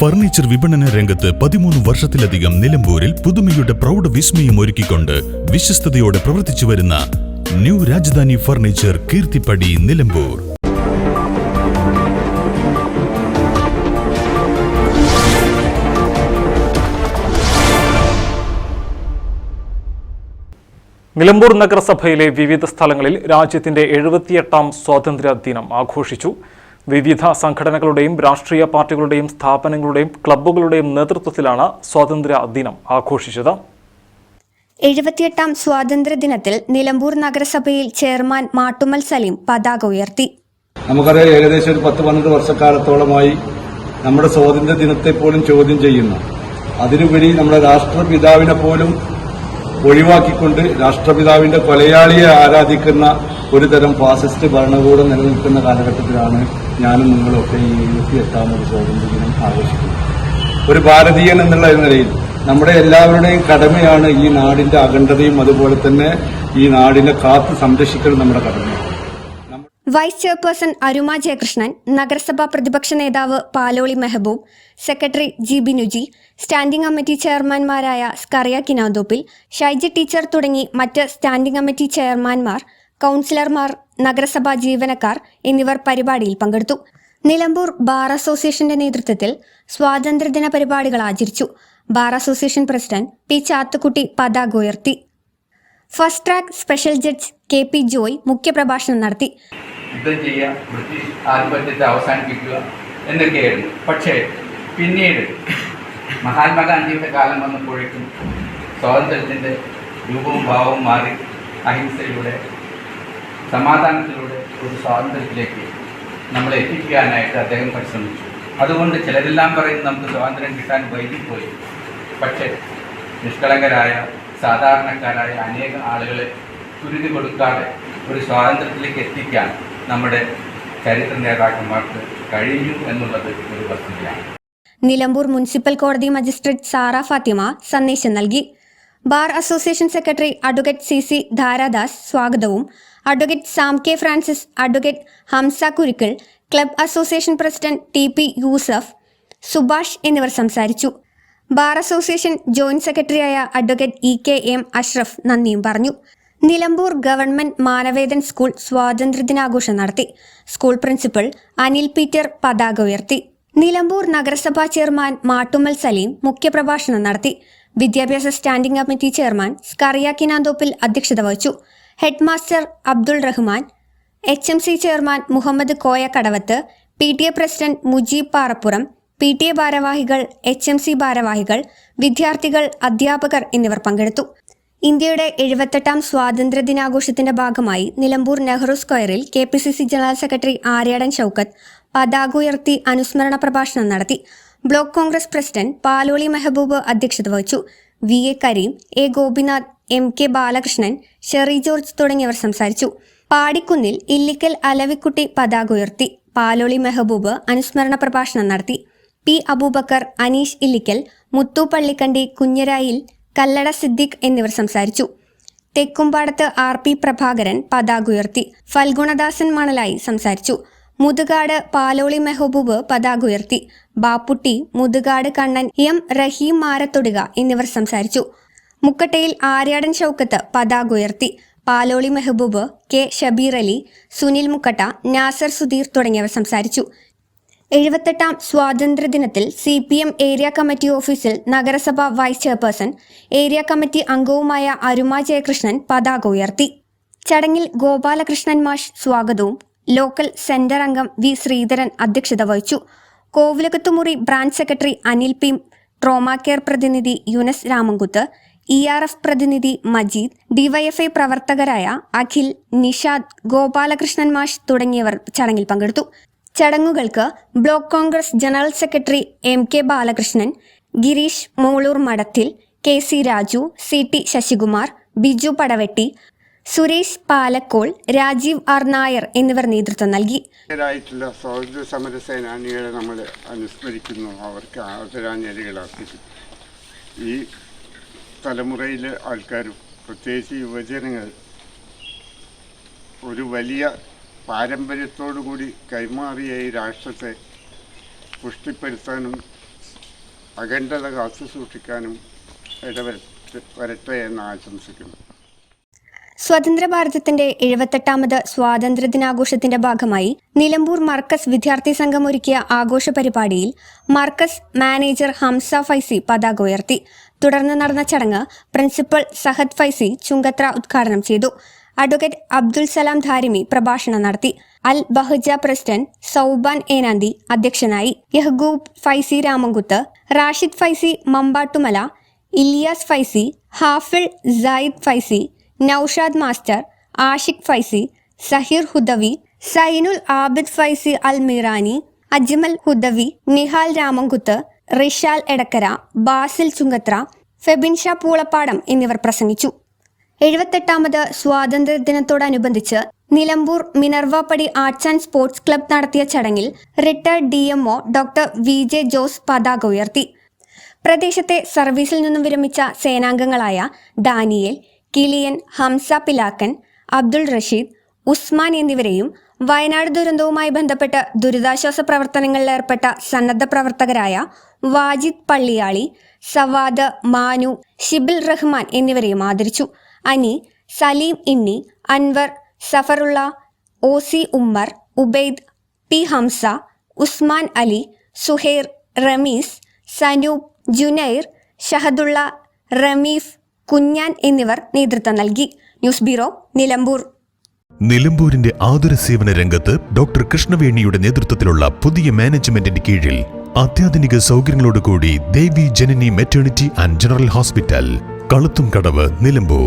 Furniture വിപണന രംഗത്ത് പതിമൂന്ന് വർഷത്തിലധികം നിലമ്പൂരിൽ പുതുമയുടെ പ്രൗഢ വിസ്മയം ഒരുക്കിക്കൊണ്ട് വിശ്വസ്തയോടെ പ്രവർത്തിച്ചു വരുന്ന ന്യൂ രാജധാനി ഫർണിച്ചർ കീർത്തിപ്പടി നിലമ്പൂർ. നിലമ്പൂർ നഗരസഭയിലെ വിവിധ സ്ഥലങ്ങളിൽ രാജ്യത്തിന്റെ എഴുപത്തിയെട്ടാം സ്വാതന്ത്ര്യ ദിനം ആഘോഷിച്ചു. വിവിധ സംഘടനകളുടെയും രാഷ്ട്രീയ പാർട്ടികളുടെയും സ്ഥാപനങ്ങളുടെയും ക്ലബ്ബുകളുടെയും നേതൃത്വത്തിലാണ് സ്വാതന്ത്ര്യ ദിനം ആഘോഷിച്ചത്. എഴുപത്തിയെട്ടാം സ്വാതന്ത്ര്യദിനത്തിൽ നിലമ്പൂർ നഗരസഭയിൽ ചെയർമാൻ മാട്ടുമൽ സലീം പതാക ഉയർത്തി. നമുക്കറിയാം ഏകദേശം ഒരു പത്ത് പന്ത്രണ്ട് വർഷക്കാലത്തോളമായി നമ്മുടെ സ്വാതന്ത്ര്യ ദിനത്തെ പോലും ചോദ്യം ചെയ്യുന്നു. അതിനുപരി നമ്മുടെ രാഷ്ട്രപിതാവിനെ പോലും ഒഴിവാക്കിക്കൊണ്ട് രാഷ്ട്രപിതാവിന്റെ കൊലയാളിയെ ആരാധിക്കുന്ന ഒരുതരം ഫാസിസ്റ്റ് ഭരണകൂടം നിലനിൽക്കുന്ന കാലഘട്ടത്തിലാണ് ഞാനും നിങ്ങളൊക്കെ ഈ എഴുപത്തിയെട്ടാമത് സ്വാതന്ത്ര്യ ദിനം ആഘോഷിക്കുന്നു. ഒരു ഭാരതീയൻ എന്നുള്ള നിലയിൽ നമ്മുടെ എല്ലാവരുടെയും കടമയാണ് ഈ നാടിന്റെ അഖണ്ഡതയും അതുപോലെ തന്നെ ഈ നാടിനെ കാത്തു സംരക്ഷിക്കൽ നമ്മുടെ കടമയാണ്. വൈസ് ചെയർപേഴ്സൺ അരുമ ജയകൃഷ്ണൻ നഗരസഭാ പ്രതിപക്ഷ നേതാവ് Paloli Mehboob secretary G Binuji standing committee ചെയർമാൻമാരായ Scaria Kinadoppil Shaija teacher തുടങ്ങി മറ്റ് സ്റ്റാൻഡിംഗ് കമ്മിറ്റി ചെയർമാൻമാർ കൗൺസിലർമാർ നഗരസഭാ ജീവനക്കാർ എന്നിവർ പരിപാടിയിൽ പങ്കെടുത്തു. നിലമ്പൂർ ബാർ അസോസിയേഷന്റെ നേതൃത്വത്തിൽ സ്വാതന്ത്ര്യദിന പരിപാടികൾ ആചരിച്ചു. Bar association president P Chathukutty പതാക ഉയർത്തി. First track special judge K P Joy മുഖ്യപ്രഭാഷണം നടത്തി. യുദ്ധം ചെയ്യുക ബ്രിട്ടീഷ് ആധിപത്യത്തെ അവസാനിപ്പിക്കുക എന്നൊക്കെയായിരുന്നു. പക്ഷേ പിന്നീട് മഹാത്മാഗാന്ധിയുടെ കാലം വന്നപ്പോഴേക്കും സ്വാതന്ത്ര്യത്തിന്റെ രൂപവും ഭാവവും മാറി അഹിംസയിലൂടെ സമാധാനത്തിലൂടെ ഒരു സ്വാതന്ത്ര്യത്തിലേക്ക് നമ്മളെ എത്തിക്കാനായിട്ട് അദ്ദേഹം പരിശ്രമിച്ചു. അതുകൊണ്ട് ചിലരെല്ലാം പറയും നമുക്ക് സ്വാതന്ത്ര്യം കിട്ടാൻ വൈകിപ്പോയി പക്ഷേ നിഷ്കളങ്കരായ സാധാരണക്കാരായ അനേക ആളുകളെ കുരുതി കൊടുക്കാതെ ഒരു സ്വാതന്ത്ര്യത്തിലേക്ക് എത്തിക്കാൻ നമ്മുടെ ചരിത്ര നേതാക്കന്മാർക്ക് കഴിഞ്ഞു എന്നുള്ളത് ഒരു വസ്തുതയാണ്. നിലമ്പൂർ മുനിസിപ്പൽ കോടതി മജിസ്ട്രേറ്റ് സാറ ഫാത്തിമ സന്ദേശം നൽകി. Bar association secretary advocate C C Dharadas സ്വാഗതവും. Advocate Sam K Francis advocate Hamsa Kurukkal club association president T P Yusuf Subhash എന്നിവർ സംസാരിച്ചു. ബാർ അസോസിയേഷൻ ജോയിന്റ് സെക്രട്ടറിയായ advocate E K M Ashraf നന്ദിയും പറഞ്ഞു. Nilambur government Manavedan school സ്വാതന്ത്ര്യദിനാഘോഷം നടത്തി. School principal Anil Peter പതാക ഉയർത്തി. നിലമ്പൂർ നഗരസഭാ ചെയർമാൻ മാട്ടുമൽ സലീം മുഖ്യപ്രഭാഷണം നടത്തി. വിദ്യാഭ്യാസ standing committee chairman Scaria Kinanthoppil അധ്യക്ഷത വഹിച്ചു. Headmaster Abdul Rahman H M C chairman Muhammed Koya Kadavath P T A president Mujeeb Parappuram P T A ഭാരവാഹികൾ എച്ച് എം സി ഭാരവാഹികൾ വിദ്യാർത്ഥികൾ അധ്യാപകർ എന്നിവർ പങ്കെടുത്തു. ഇന്ത്യയുടെ എഴുപത്തെട്ടാം സ്വാതന്ത്ര്യ ദിനാഘോഷത്തിന്റെ ഭാഗമായി നിലമ്പൂർ നെഹ്റു സ്ക്വയറിൽ K P C C general secretary Aryadan Shoukath പതാക ഉയർത്തി അനുസ്മരണ പ്രഭാഷണം നടത്തി. ബ്ലോക്ക് കോൺഗ്രസ് പ്രസിഡന്റ് പാലോളി മെഹബൂബ് അധ്യക്ഷത വഹിച്ചു. V. A. Kareem A. Gopinath M. K. Balakrishnan Sherry George തുടങ്ങിയവർ സംസാരിച്ചു. പാടിക്കുന്നിൽ ഇല്ലിക്കൽ അലവിക്കുട്ടി പതാക ഉയർത്തി പാലോളി മെഹബൂബ് അനുസ്മരണ പ്രഭാഷണം നടത്തി. പി. അബൂബക്കർ അനീഷ് ഇല്ലിക്കൽ മുത്തു പള്ളിക്കണ്ടി കുഞ്ഞരായിൽ കല്ലട സിദ്ദിഖ് എന്നിവർ സംസാരിച്ചു. തെക്കുംപാടത്ത് ആർ. പി. പ്രഭാകരൻ പതാക ഉയർത്തി ഫൽഗുണദാസൻ മണലായി സംസാരിച്ചു. മുതുകാട് പാലോളി മെഹബൂബ് പതാക ഉയർത്തി. ബാപ്പുട്ടി മുതുകാട് കണ്ണൻ എം റഹീം മാരത്തൊടുക എന്നിവർ സംസാരിച്ചു. മുക്കട്ടയിൽ ആര്യാടൻ ഷൗക്കത്ത് പതാക ഉയർത്തി. പാലോളി മെഹബൂബ് കെ ഷബീർ അലി സുനിൽ മുക്കട്ട നാസർ സുധീർ തുടങ്ങിയവർ സംസാരിച്ചു. എഴുപത്തെട്ടാം സ്വാതന്ത്ര്യദിനത്തിൽ C P M area committee ഓഫീസിൽ നഗരസഭ വൈസ് ചെയർപേഴ്സൺ ഏരിയ കമ്മിറ്റി അംഗവുമായ അരുമ ജയകൃഷ്ണൻ പതാക ഉയർത്തി. ചടങ്ങിൽ ഗോപാലകൃഷ്ണൻ മാഷ് സ്വാഗതവും ലോക്കൽ സെന്റർ അംഗം വി ശ്രീധരൻ അധ്യക്ഷത വഹിച്ചു. കോവിലകത്തുമുറി ബ്രാഞ്ച് സെക്രട്ടറി അനിൽ പിം ട്രോമാ കെയർ പ്രതിനിധി Yunus Ramankuth E R F പ്രതിനിധി മജീദ് ഡിവൈഎഫ്ഐ പ്രവർത്തകരായ അഖിൽ നിഷാദ് ഗോപാലകൃഷ്ണൻ മാഷ് തുടങ്ങിയവർ ചടങ്ങിൽ പങ്കെടുത്തു. ചടങ്ങുകൾക്ക് block Congress general secretary M K Balakrishnan Girish Molur Madathil K C Raju C T Sasikumar Biju Padavetti Suresh Palakkol Rajeev R Nair എന്നിവർ നേതൃത്വം നൽകി. സ്വാതന്ത്ര്യ സമര സേനാനികളെ നമ്മൾ അനുസ്മരിക്കുന്നു. അവർക്ക് ആദരാഞ്ജലികൾ അർപ്പിക്കുന്നു ഈ തലമുറയിലെ ആൾക്കാരും പ്രത്യേകിച്ച് യുവജനങ്ങൾ ഒരു വലിയ പാരമ്പര്യത്തോടു കൂടി കൈമാറിയ ഈ രാഷ്ട്രത്തെ പുഷ്ടിപ്പെടുത്താനും അഖണ്ഡത കാത്തു സൂക്ഷിക്കാനും ഇടവരട്ടെ വരട്ടെ എന്ന് ആശംസിക്കുന്നു. സ്വതന്ത്ര ഭാരതത്തിന്റെ എഴുപത്തെട്ടാമത് സ്വാതന്ത്ര്യ ദിനാഘോഷത്തിന്റെ ഭാഗമായി നിലമ്പൂർ മർക്കസ് വിദ്യാർത്ഥി സംഘം ഒരുക്കിയ ആഘോഷ പരിപാടിയിൽ മർക്കസ് മാനേജർ ഹംസ ഫൈസി പതാക ഉയർത്തി. തുടർന്ന് നടന്ന ചടങ്ങ് പ്രിൻസിപ്പൽ സഹദ് ഫൈസി ചുങ്കത്ര ഉദ്ഘാടനം ചെയ്തു. അഡ്വക്കേറ്റ് അബ്ദുൽ സലാം ധാരിമി പ്രഭാഷണം നടത്തി. അൽ ബഹജ പ്രസിഡന്റ് സൗബാൻ ഏനാന്തി അധ്യക്ഷനായി. യഹ്ഗൂബ് ഫൈസി രാമൻകുത്ത് റാഷിദ് ഫൈസി മമ്പാട്ടുമല ഇലിയാസ് ഫൈസി ഹാഫിൾ സായിദ് ഫൈസി നൌഷാദ് മാസ്റ്റർ ആഷിഖ് ഫൈസി സഹീർ ഹുദവി സൈനുൽ ആബിദ് ഫൈസി അൽ മിറാനി അജ്മൽ ഹുദവി നിഹാൽ രാമൻകുത്ത് റിഷാൽ എടക്കര ബാസിൽ ചുങ്കത്ര ഫെബിൻ ഷാ പൂളപ്പാടം എന്നിവർ പ്രസംഗിച്ചു. എഴുപത്തെട്ടാമത് സ്വാതന്ത്ര്യദിനത്തോടനുബന്ധിച്ച് Nilambur Minervappadi arts and sports club നടത്തിയ ചടങ്ങിൽ retired D MO doctor V J Jose പതാക ഉയർത്തി. പ്രദേശത്തെ സർവീസിൽ നിന്നും വിരമിച്ച സേനാംഗങ്ങളായ ഡാനിയേൽ കിലിയൻ ഹംസ പിലാക്കൻ അബ്ദുൾ റഷീദ് ഉസ്മാൻ എന്നിവരെയും വയനാട് ദുരന്തവുമായി ബന്ധപ്പെട്ട് ദുരിതാശ്വാസ പ്രവർത്തനങ്ങളിൽ ഏർപ്പെട്ട സന്നദ്ധ പ്രവർത്തകരായ വാജിദ് പള്ളിയാളി സവാദ് മാനു ഷിബിൽ റഹ്മാൻ എന്നിവരെയും ആദരിച്ചു. Ani Saleem Inni Anwar Safarulla O C Ummer Ubaid P Hamsa Usman Ali Suhair Rameez Sanoop Junair Shahadulla Rameef Kunjan എന്നിവർ നേതൃത്വം നൽകി. News bureau Nilambur. നിലമ്പൂരിന്റെ ആതുര സേവന രംഗത്ത് ഡോക്ടർ കൃഷ്ണവേണിയുടെ നേതൃത്വത്തിലുള്ള പുതിയ മാനേജ്മെന്റിന്റെ കീഴിൽ അത്യാധുനിക സൗകര്യങ്ങളോടുകൂടി Devi Janani maternity and general hospital Kaluthum Kadavu Nilambur.